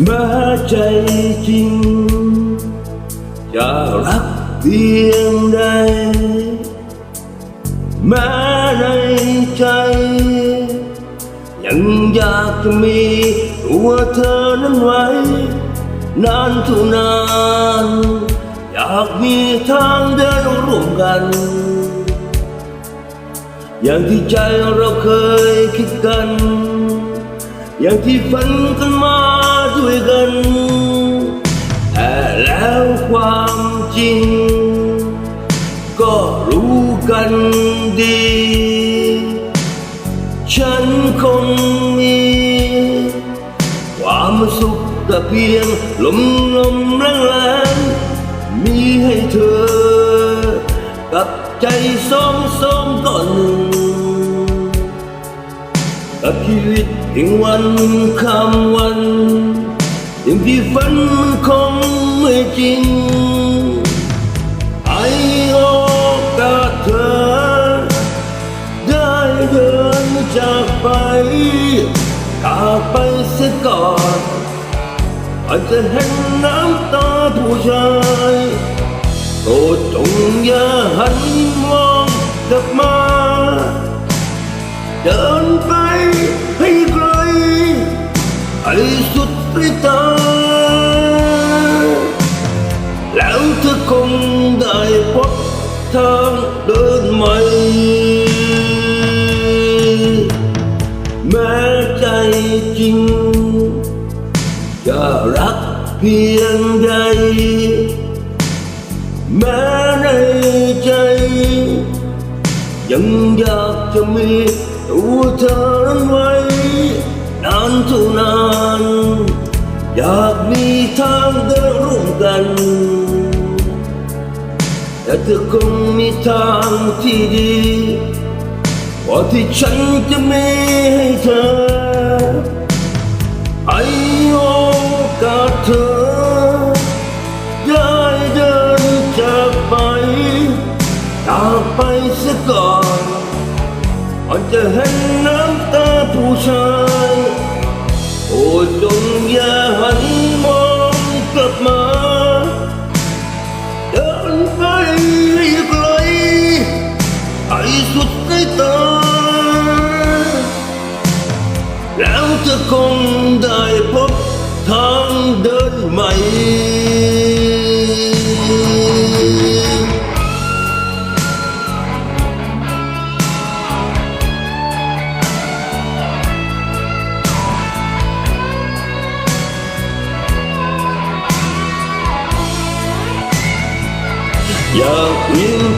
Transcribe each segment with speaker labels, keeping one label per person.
Speaker 1: แม้ใจจริง จะรักเพียงใดแม้ในใจยังอยากจะมีตัวเธอนั้นไว้ นานเท่านาน อยากมีทางเดินร่วมกัน อย่างที่ใจเราเคยคิดกัน อย่างที่ฝันกันมา ด้วยกันแต่แล้วความจริง ก็รู้กันดี ฉันคงมี ความสุขแต่เพียงลมลมแรงแรงมีให้เธอ กับใจสองสองก่อนหนึ่งกับชีวิตเพียงวันคำวัน อย่างที่ฝันมันคงไม่จริงให้โอกาสเธอ ได้เดินจากไปจากไปเสียก่อนอาจจะเห็นน้ำตาผู้ชายโปรดจงอย่าหันมองกลับมา เดินไปให้ไกลให้สุ ดปริตา แล้วเธอคงได้พบทางเดินใหม่ แม้ใจจริง จะรักเพียงใด แม้ในใจ ยังอยากจะมีตัวเธอนั้นไว้นานเท่านาน อยากมีทางเดินร่วมกัน แต่เธอคงมีทางที่ดีกว่าที่ฉันจะมีให้เธอให้โอกาสเธอได้เดินจากไปจากไปเสียก่อนอาจจะเห็นน้ำตาผู้ชาย สุดสายตาแล้วเ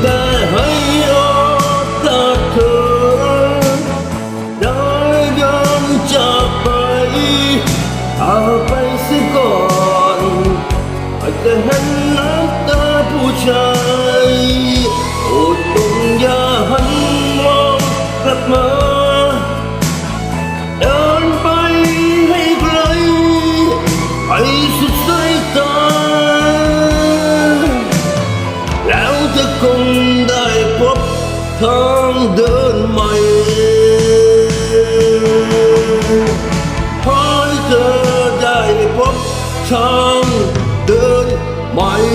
Speaker 1: ธ อาจจะเห็นน้ำตาผู้ชายโอ้จงอย่าหันมองกลับมาเดินไปให้ไกลให้สุดสายตา แล้วเธอคงได้พบทางเดินใหม่ขอให้เธอได้พบทาง My